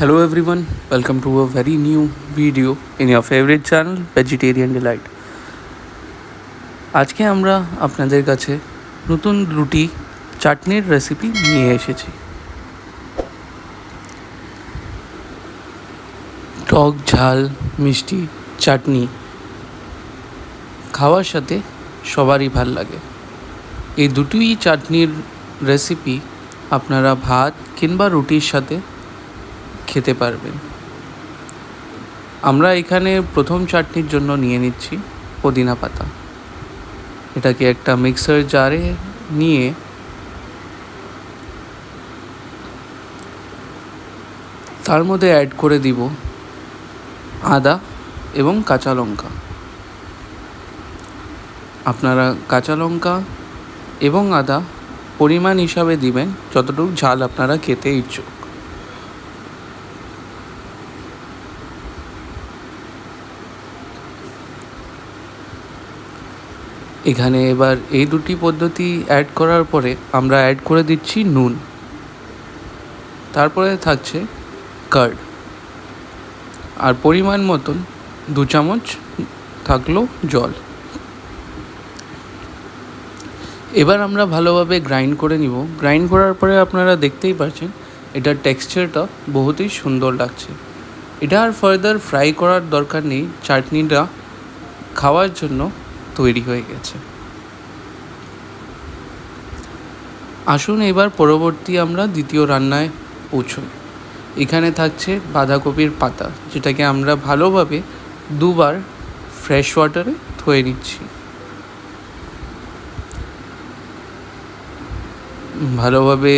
Hello everyone, welcome to a very new video in your favorite channel Vegetarian Delight. আজকে আমরা আপনাদের কাছে নতুন রুটি চাটনির রেসিপি নিয়ে এসেছি টক ঝাল মিষ্টি চাটনি খাওয়ার সাথে সবারই ভালো লাগে এই দুটোই চাটনির রেসিপি আপনারা ভাত কিংবা রুটির সাথে খেতে পারবেন। আমরা এখানে প্রথম চাটনির জন্য নিয়ে নিচ্ছি পুদিনা পাতা। এটাকে একটা মিক্সার জারে নিয়ে তার মধ্যে অ্যাড করে দিব আদা এবং কাঁচা লঙ্কা। আপনারা কাঁচা লঙ্কা এবং আদা পরিমাণ হিসাবে দিবেন, যতটুকু ঝাল আপনারা খেতে ইচ্ছুক। এখানে এবার এই দুটি পদ্ধতি অ্যাড করার পরে আমরা অ্যাড করে দিচ্ছি নুন। তারপরে থাকছে কার্ড আর পরিমাণ মতন দু চামচ থাকল জল। এবার আমরা ভালোভাবে গ্রাইন্ড করে নিব। গ্রাইন্ড করার পরে আপনারা দেখতেই পাচ্ছেন এটার টেক্সচারটা বহুতই সুন্দর লাগছে। এটা আর ফার্দার ফ্রাই করার দরকার নেই। চাটনিটা খাওয়ার জন্য তৈরি হয়ে গেছে। আসুন এবার পরবর্তী আমরা দ্বিতীয় রান্নায় পৌঁছই। এখানে থাকছে বাঁধাকপির পাতা, যেটাকে আমরা ভালোভাবে দুবার ফ্রেশ ওয়াটারে ধুয়ে নিচ্ছি। ভালোভাবে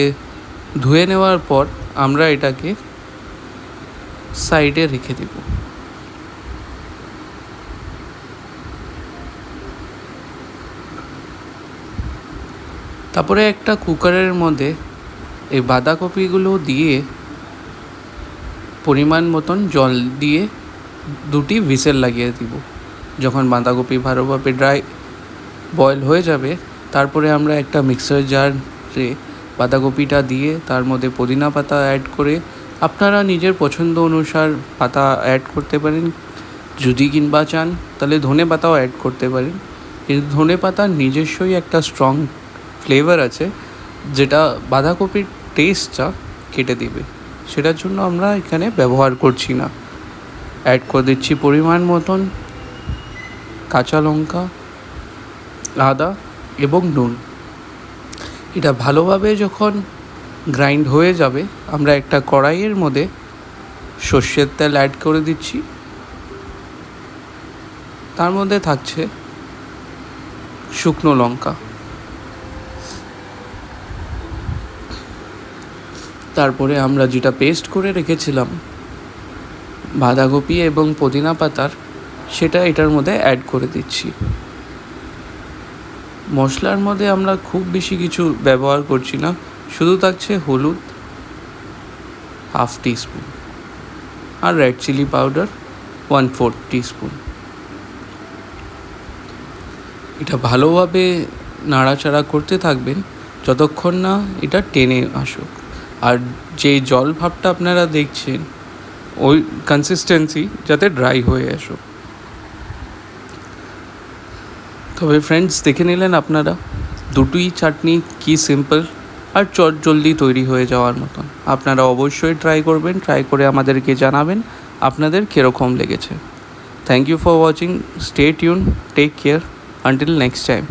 ধুয়ে নেওয়ার পর আমরা এটাকে সাইডে রেখে দেবো। তারপরে একটা কুকারের মধ্যে এই বাঁধাকপিগুলো দিয়ে পরিমাণ মতন জল দিয়ে দুটি ভিসেল লাগিয়ে দিব। যখন বাঁধাকপি ভালোভাবে ড্রাই বয়েল হয়ে যাবে, তারপরে আমরা একটা মিক্সার জারে বাঁধাকপিটা দিয়ে তার মধ্যে পুদিনা পাতা অ্যাড করে আপনারা নিজের পছন্দ অনুসার পাতা অ্যাড করতে পারেন। যদি কিংবা চান, তাহলে ধনে পাতাও অ্যাড করতে পারেন। কিন্তু ধনে পাতার নিজস্বই একটা স্ট্রং ফ্লেভার আছে, যেটা বাঁধাকপির টেস্টটা কেটে দিবে। সেটার জন্য আমরা এখানে ব্যবহার করছি না। অ্যাড করে দিচ্ছি পরিমাণ মতন কাঁচা লঙ্কা, আদা এবং নুন। এটা ভালোভাবে যখন গ্রাইন্ড হয়ে যাবে, আমরা একটা কড়াইয়ের মধ্যে সর্ষের তেল অ্যাড করে দিচ্ছি। তার মধ্যে থাকছে শুকনো লঙ্কা। তারপরে আমরা যেটা পেস্ট করে রেখেছিলাম, বাঁধাকপি এবং পুদিনা পাতার, সেটা এটার মধ্যে অ্যাড করে দিচ্ছি। মশলার মধ্যে আমরা খুব বেশি কিছু ব্যবহার করছি না, শুধু থাকছে হলুদ হাফ টিস্পুন আর red chilli powder one fourth teaspoon এটা ভালোভাবে নাড়াচাড়া করতে থাকবেন, যতক্ষণ না এটা টেনে আসুক। আর যে জল ভাবটা আপনারা দেখছেন, ওই কনসিস্টেন্সি যাতে ড্রাই হয়ে আসুক। তবে ফ্রেন্ডস দেখে নিলেন আপনারা, দুটোই চাটনি কি সিম্পল আর চট জলদি তৈরি হয়ে যাওয়ার মতন। আপনারা অবশ্যই ট্রাই করবেন ট্রাই করে আমাদেরকে জানাবেন, আপনাদের কীরকম লেগেছে। Thank you for watching stay tune take care until next time